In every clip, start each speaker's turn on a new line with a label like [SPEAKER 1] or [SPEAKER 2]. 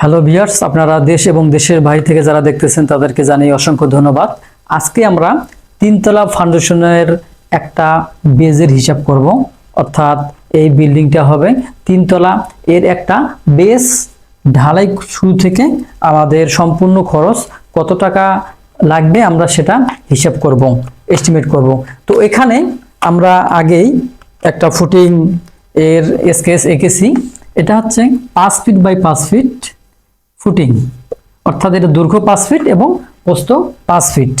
[SPEAKER 1] Hello viewers আপনারা দেশ এবং দেশের বাইরে থেকে যারা দেখতেছেন, তাদেরকে জানাই অসংখ্য ধন্যবাদ। আজকে আমরা তিনতলা ফাউন্ডেশনের একটা বেজের হিসাব করব। অর্থাৎ এই বিল্ডিংটা হবে তিনতলা। এর একটা বেস, ঢালাই শুরু থেকে আমাদের সম্পূর্ণ খরচ কত টাকা লাগবে আমরা সেটা হিসাব করব এস্টিমেট করব। তো এখানে আমরা আগেই একটা ফুটিং এর স্কেচ এঁকেছি। এটা হচ্ছে পাঁচ ফিট বাই পাঁচ ফিট ফুটিং। অর্থাৎ এটা দৈর্ঘ্য পাঁচ ফিট এবং প্রস্থ পাঁচ ফিট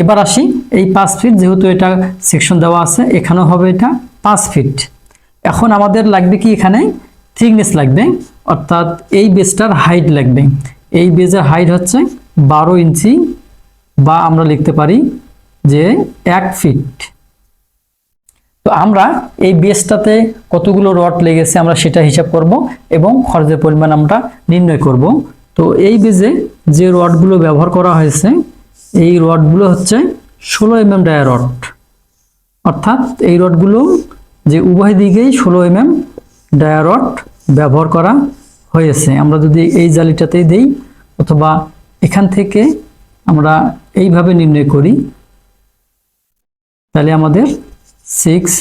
[SPEAKER 1] এবার আসি, এই পাঁচ ফিট যেহেতু এটা সেকশন দেওয়া আছে, এখানেও হবে এটা পাঁচ ফিট এখন আমাদের লাগবে কি এখানে? থিকনেস লাগবে, অর্থাৎ এই বেজটার হাইট লাগবে। এই বেজের হাইট হচ্ছে বারো ইঞ্চি বা আমরা লিখতে পারি যে এক ফিট তো আমরা এই বেসটাতে কতগুলো রড লেগেছে আমরা সেটা হিসাব করব এবং খরচের পরিমাণ আমরা নির্ণয় করব। তো এই বেজে যে রডগুলো ব্যবহার করা হয়েছে, এই রডগুলো হচ্ছে ষোলো এম এম ডায়া রড অর্থাৎ এই রডগুলো যে উভয় দিকেই ষোলো এম এম ডায়া রড ব্যবহার করা হয়েছে। আমরা যদি এই জালিটাতেই দেই অথবা এখান থেকে আমরা এইভাবে নির্ণয় করি, তাহলে আমাদের সিক্স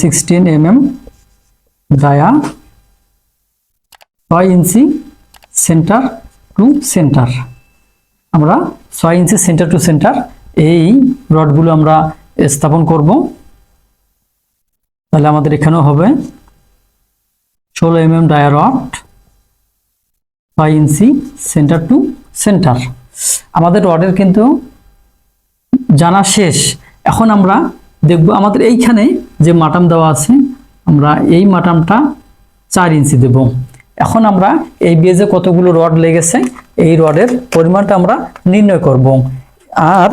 [SPEAKER 1] সিক্সটিন এম এম গায়া ছয় ইঞ্চি সেন্টার টু সেন্টার আমরা ছয় ইঞ্চি সেন্টার টু সেন্টার এই রডগুলো আমরা স্থাপন করব। তাহলে আমাদের এখানেও হবে ষোলো এম এম ডায়া রড ছয় ইঞ্চি সেন্টার টু সেন্টার আমাদের রডের কিন্তু জানা শেষ। এখন আমরা দেখব আমাদের এইখানে যে মাটাম দেওয়া আছে, আমরা এই মাটামটা চার ইঞ্চি দেব। এখন আমরা এই বেজে কতগুলো রড লেগেছে, এই রডের পরিমাণটা আমরা নির্ণয় করব। আর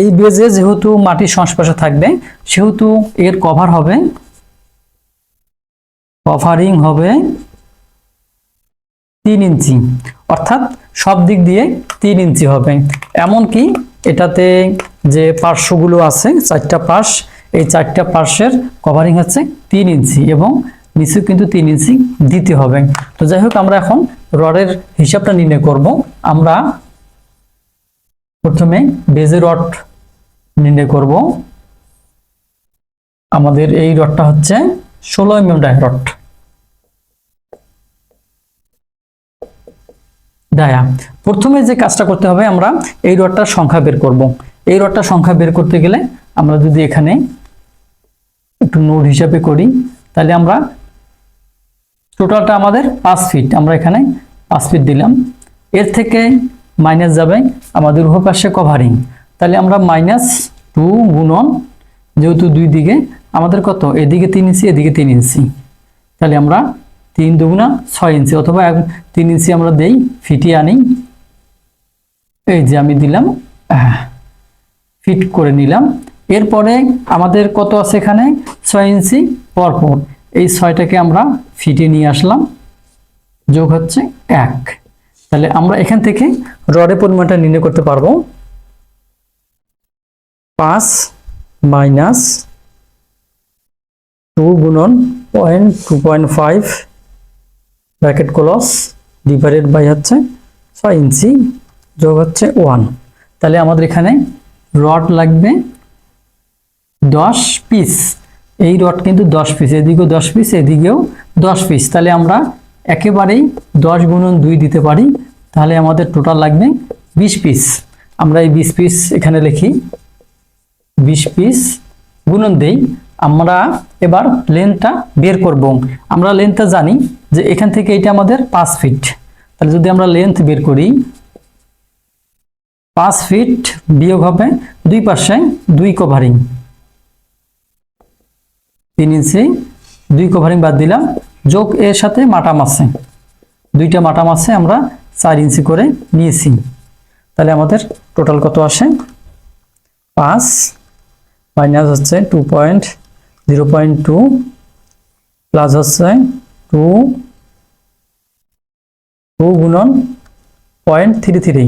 [SPEAKER 1] এই বেজে যেহেতু মাটির সংস্পর্শে থাকবে, সেহেতু এর কভার হবে, কভারিং হবে তিন ইঞ্চি, অর্থাৎ সব দিক দিয়ে তিন ইঞ্চি হবে। এমনকি এটাতে যে পার্শ্বগুলো আছে, চারটা পাশ এই চারটা পার্শ্বের কভারিং হচ্ছে তিন ইঞ্চি এবং নিচে কিন্তু তিন ইঞ্চি দিতে হবে। তো যাই হোক, আমরা এখন রডের হিসাবটা নির্ণয় করব। আমরা প্রথমে বেজে রড নির্ণয় করব। আমাদের এই রডটা হচ্ছে ষোলো M M dia rod dia প্রথমে যে কাজটা করতে হবে, আমরা এই রডটার সংখ্যা বের করব। এই রডটার সংখ্যা বের করতে গেলে আমরা যদি এখানে একটু নোট হিসাবে করি, তাহলে আমরা টোটালটা আমাদের পাঁচ ফিট আমরা এখানে পাঁচ ফিট দিলাম। এর থেকে মাইনাস যাবে আমাদের উভয় পাশে কভারিং তাহলে আমরা মাইনাস টু গুণন, যেহেতু দুই দিকে, আমাদের কত? এদিকে তিন ইঞ্চি এদিকে তিন ইঞ্চি তাহলে আমরা তিন দুগুণা ছয় ইঞ্চি অথবা এক, তিন ইঞ্চি আমরা দেই ফিটিয়ে আনি। এই যে আমি দিলাম ফিট করে নিলাম। এরপরে আমাদের কত আছে এখানে? ছয় ইঞ্চি পরপর। এই ছয়টাকে আমরা ফিটে নিয়ে আসলাম। যোগ হচ্ছে এক। তাহলে আমরা এখান থেকে রডের পরিমাণটা নির্ণয় করতে পারব। পাঁচ মাইনাস টু গুণন point two point five bracket close divided by হচ্ছে ছয় ইঞ্চি যোগ হচ্ছে ওয়ান। তাহলে আমাদের এখানে রড লাগবে দশ পিস এই রড কিন্তু দশ পিস এদিকেও দশ পিস এদিকেও দশ পিস তাহলে আমরা একেবারেই দশ গুণন দুই দিতে পারি। তাহলে আমাদের টোটাল লাগবে বিশ পিস আমরা এই বিশ পিস এখানে লিখি। বিশ পিস গুণন দেই। আমরা এবার লেন্থটা বের করব। আমরা লেন্থটা জানি যে এখান থেকে এটা আমাদের পাঁচ ফিট তাহলে যদি আমরা লেন্থ বের করি, পাঁচ ফিট বিয়োগ হবে দুই পাশে দুই কভারিং তিন ইঞ্চি, দুই কভারিং বাদ দিলাম। যোগ এর সাথে মাটাম আছে। দুইটা মাটাম আছে আমরা চার ইঞ্চি করে নিয়েছি। তাহলে আমাদের টোটাল কত আসে? পাঁচ। মাইনাস হচ্ছে two point zero point two plus হচ্ছে টু টু গুণন পয়েন্ট থ্রি থ্রি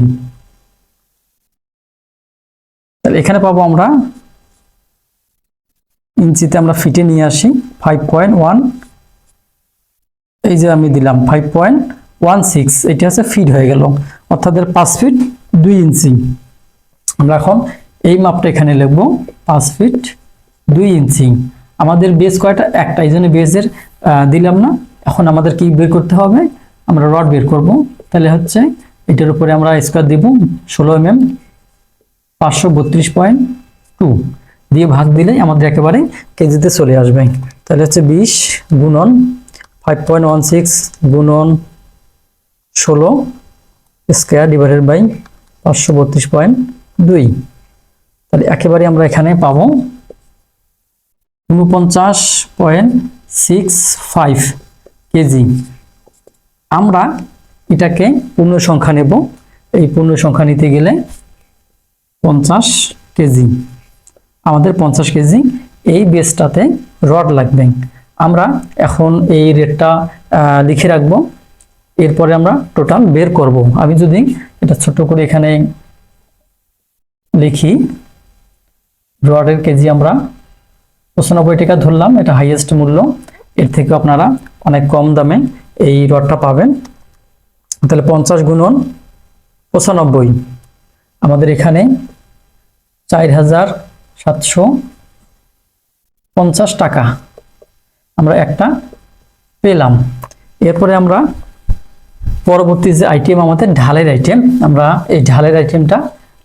[SPEAKER 1] তাহলে এখানে পাবো আমরা ইঞ্চিতে আমরা ফিটে নিয়ে আসি ফাইভ পয়েন্ট ওয়ান এই যে আমি দিলাম ফাইভ পয়েন্ট ওয়ান সিক্স এটা হচ্ছে ফিট হয়ে গেল। অর্থাৎ এর পাঁচ ফিট দুই ইঞ্চি। আমরা এখন এই মাপটা এখানে লিখব, পাঁচ ফিট দুই ইঞ্চি। আমাদের বেস কয়টা? একটা। এই জন্য বেসের দিলাম না। এখন আমাদের কি বের করতে হবে? আমরা রড বের করব। তাহলে হচ্ছে এটার উপরে আমরা স্কোয়ার দিব ষোলো এম এম পাঁচশো বত্রিশ পয়েন্ট টু দিয়ে ভাগ দিলেই আমাদের একেবারে কেজিতে চলে আসবে। তাহলে হচ্ছে বিশ গুণন ফাইভ পয়েন্ট ওয়ান সিক্স গুণন ষোলো স্কোয়ার ডিভাইডেড বাই পাঁচশো বত্রিশ পয়েন্ট দুই। তাহলে একেবারে আমরা এখানে পাবো উনপঞ্চাশ পয়েন্ট সিক্স ফাইভ কেজি। আমরা এটাকে পূর্ণ সংখ্যা নেব। এই পূর্ণ সংখ্যা নিতে গেলে পঞ্চাশ কেজি। আমাদের পঞ্চাশ কেজি এই বেসটাতে রড লাগবে। আমরা এখন এই রেটটা লিখে রাখব। এরপরে আমরা টোটাল বের করব। আমি যদি এটা ছোট করে এখানে লিখি, রডের কেজি আমরা পঁচানব্বই টাকা ধরলাম, এটা হাইয়েস্ট মূল্য। এর থেকে আপনারা অনেক কম দামে এই রডটা পাবেন। তাহলে পঞ্চাশ গুণন পঁচানব্বই। আমাদের এখানে চার হাজার সাতশো পঞ্চাশ টাকা। আমরা একটা পেলাম। এরপরে আমরা পরবর্তী যে আইটেম আমাদের ঢালের আইটেম আমরা এই ঢালের আইটেমটা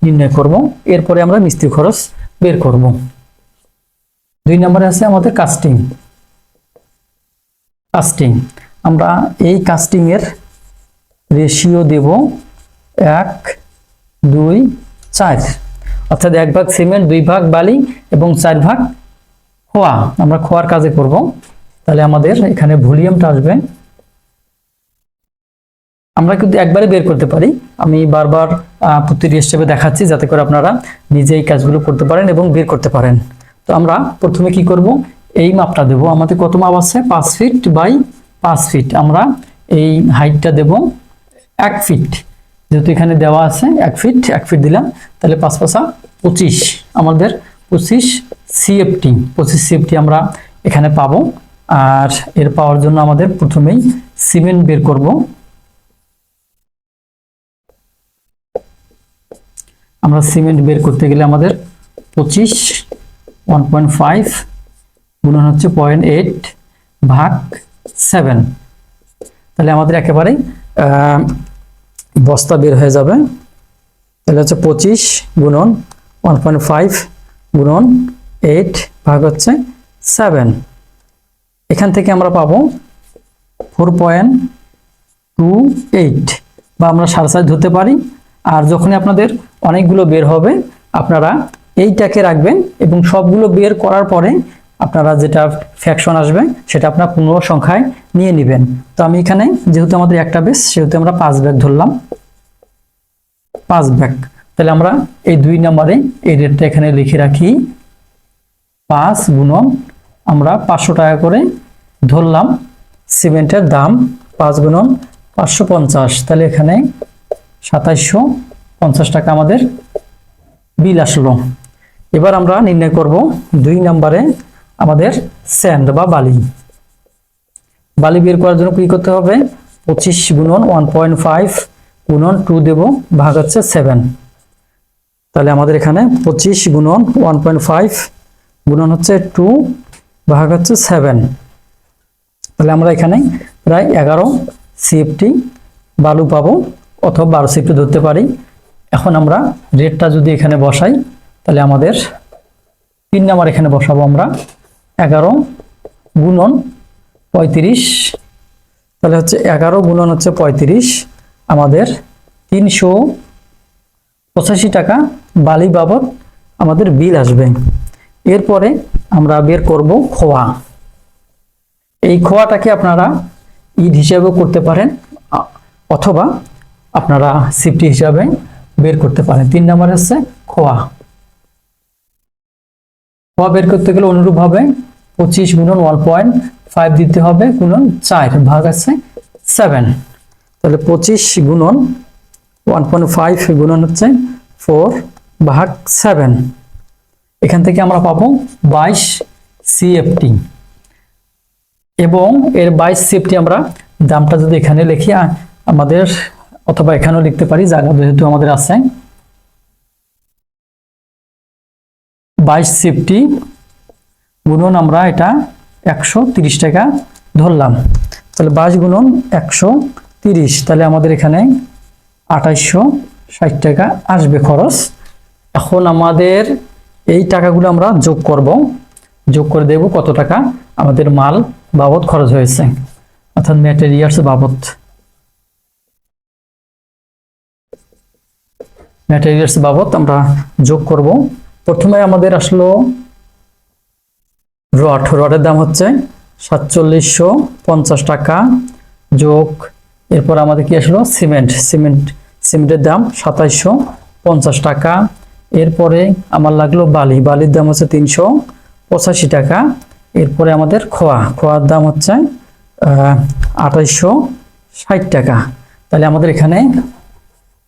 [SPEAKER 1] নির্ণয় করব। এরপরে আমরা মিস্ত্রি খরচ বের করব। দুই নম্বরে আছে আমাদের কাস্টিং কাস্টিং আমরা এই কাস্টিং এর রেশিও দেব এক, দুই, চার। অর্থাৎ এক ভাগ সিমেন্ট, দুই ভাগ বালি এবং চার ভাগ খোয়া। আমরা খোয়ার কাজে করব। তাহলে আমাদের এখানে ভলিউমটা আসবে। আমরা কিন্তু একবারে বের করতে পারি। আমি বারবার প্রতিটি স্টেপে দেখাচ্ছি যাতে করে আপনারা নিজে এই কাজগুলো করতে পারেন এবং বের করতে পারেন। তো আমরা প্রথমে কি করব? এই মাপটা দেব। আমাদের কত মাপ আছে? পাঁচ ফিট বাই পাঁচ ফিট। আমরা এই হাইটটা দেব এক ফিট। যেহেতু এখানে দেওয়া আছে এক ফিট এক ফিট দিলাম, তাহলে পাঁচ পাঁচা পঁচিশ, আমাদের পঁচিশ সিএফটি পঁচিশ সিএফটি আমরা এখানে পাবো। আর এর পাওয়ার জন্য আমাদের প্রথমেই সিমেন্ট বের করব। আমরা সিমেন্ট বের করতে গেলে আমাদের পঁচিশ, ওয়ান পয়েন্ট ফাইভ গুণন হচ্ছে পয়েন্ট এইট ভাগ সেভেন। তাহলে আমাদের একেবারেই বস্তা বের হয়ে যাবে। তাহলে হচ্ছে পঁচিশ গুণন ওয়ান পয়েন্ট ফাইভ গুণন এইট ভাগ হচ্ছে সেভেন এখান থেকে আমরা পাবো ফোর পয়েন্ট টু এইট বা আমরা সাত ধরতে পারি। আর যখনই আপনাদের অনেকগুলো বের হবে, আপনারা এইটাকে রাখবেন এবং সবগুলো বের করার পরে আপনারা যেটা ফ্যাকশন আসবে, সেটা আপনার পনেরো সংখ্যায় নিয়ে নেবেন। তো আমি এখানে যেহেতু আমাদের একটা বেশ সেহেতু আমরা পাঁচ ব্যাগ ধরলাম। পাঁচ ব্যাগ তাহলে আমরা এই দুই নম্বরে এই রেটটা এখানে লিখে রাখি। পাঁচ গুণন আমরা পাঁচশো টাকা করে ধরলাম। সিমেন্টের দাম পাঁচ গুণন পাঁচশো পঞ্চাশ। তাহলে এখানে সাতাইশশো পঞ্চাশ টাকা আমাদের বিল আসলো। এবার আমরা নির্ণয় করব দুই নম্বরে আমাদের স্যান্ড বা বালি। বালি বের করার জন্য কি করতে হবে? পঁচিশ গুণন ওয়ান পয়েন্ট ফাইভ গুণন টু দেব, ভাগ হচ্ছে সেভেন। তাহলে আমাদের এখানে পঁচিশ গুণন ওয়ান পয়েন্ট ফাইভ গুণন হচ্ছে টু ভাগ হচ্ছে সেভেন তাহলে আমরা এখানে প্রায় এগারো সিএফটি বালু পাবো অথবা বারো সিএফটি ধরতে পারি। এখন আমরা রেটটা যদি এখানে বসাই, তাহলে আমাদের তিন নাম্বার এখানে বসাবো আমরা এগারো গুণন পঁয়ত্রিশ। তাহলে হচ্ছে এগারো গুণন হচ্ছে পঁয়ত্রিশ, আমাদের তিনশো পঁচাশি টাকা বালি বাবদ আমাদের বিল আসবে। এরপরে আমরা বের করব খোয়া। এই খোয়াটাকে আপনারা ঈদ হিসাবেও করতে পারেন, অথবা আপনারা সিফটি হিসাবে বের করতে পারেন। তিন নাম্বার হচ্ছে খোয়া। খোয়া বের করতে গেলে অনুরূপভাবে পঁচিশ গুণন ওয়ান পয়েন্ট ফাইভ দিতে হবে, গুণন চার, ভাগ আছে সেভেন। তাহলে পঁচিশ গুণন ওয়ান পয়েন্ট ফাইভ, গুণন হচ্ছে ফোর ভাগ সেভেন এখান থেকে আমরা পাবো বাইশ সিএফটি এবং এর বাইশ সিএফটি আমরা দামটা যদি এখানে লিখি আমাদের অথবা এখানেও লিখতে পারি, জায়গা যেহেতু আমাদের আছে। বাইশ সিফটি গুণন আমরা এটা একশো টাকা ধরলাম। তাহলে বাইশ গুণন একশো তাহলে আমাদের এখানে আঠাইশশো ষাট টাকা আসবে খরচ। এখন আমাদের এই টাকাগুলো আমরা যোগ করব। যোগ করে দেব কত টাকা? আমাদের মাল বাবদ খরচ হয়েছে। অর্থাৎ ম্যাটেরিয়ালস বাবদ। ম্যাটেরিয়ালস বাবদ আমরা যোগ করব। প্রথমে আমাদের আসলো রড। রডের দাম হচ্ছে সাতচল্লিশশো পঞ্চাশ টাকা যোগ। এরপর আমাদের কি আসলো? সিমেন্ট। সিমেন্ট, সিমেন্টের দাম সাতাইশশো পঞ্চাশ টাকা এরপরে আমার লাগল বালি। বালির দাম হচ্ছে তিনশো পঁচাশি টাকা। এরপরে আমাদের খোয়া। খোয়ার দাম হচ্ছে আঠাইশশো ষাট টাকা। তাহলে আমাদের এখানে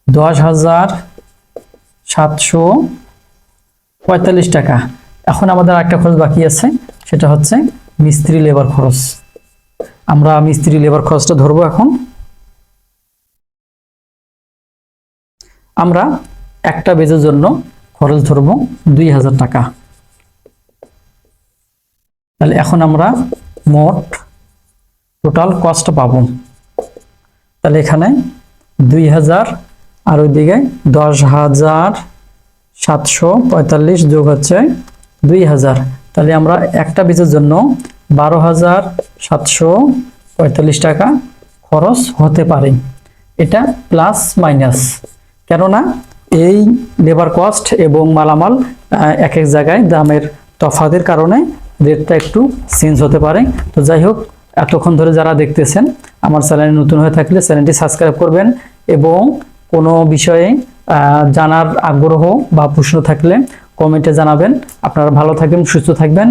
[SPEAKER 1] দশ হাজার সাতশো পঁয়তাল্লিশ টাকা। এখন আমাদের একটা খরচ বাকি আছে, সেটা হচ্ছে মিস্ত্রি লেবার খরচ। আমরা মিস্ত্রি লেবার খরচটা ধরবো এখন। আমরা একটা বেজের জন্য খরচ ধরবো দুই হাজার টাকা। তাহলে এখন আমরা মোট টোটাল কস্ট পাবো। তাহলে এখানে দুই হাজার আর ওইদিকে দশ হাজার সাতশো পঁয়তাল্লিশ যোগ হচ্ছে দুই হাজার। তাহলে আমরা একটা বীজের জন্য বারো হাজার সাতশো পঁয়তাল্লিশ টাকা খরচ হতে পারে। এটা প্লাস মাইনাস কেননা এই লেবার কস্ট এবং মালামাল এক এক জায়গায় দামের তফাতের কারণে রেটটা একটু চেঞ্জ হতে পারে। তো যাই হোক, এতক্ষণ ধরে যারা দেখতেছেন, আমার চ্যানেলে নতুন হয়ে থাকলে চ্যানেলটি সাবস্ক্রাইব করবেন এবং কোনো বিষয়ে জানার আগ্রহ বা প্রশ্ন থাকলে কমেন্টে জানাবেন। আপনারা ভালো থাকবেন, সুস্থ থাকবেন।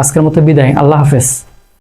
[SPEAKER 1] আজকের মতো বিদায়। আল্লাহ হাফেজ।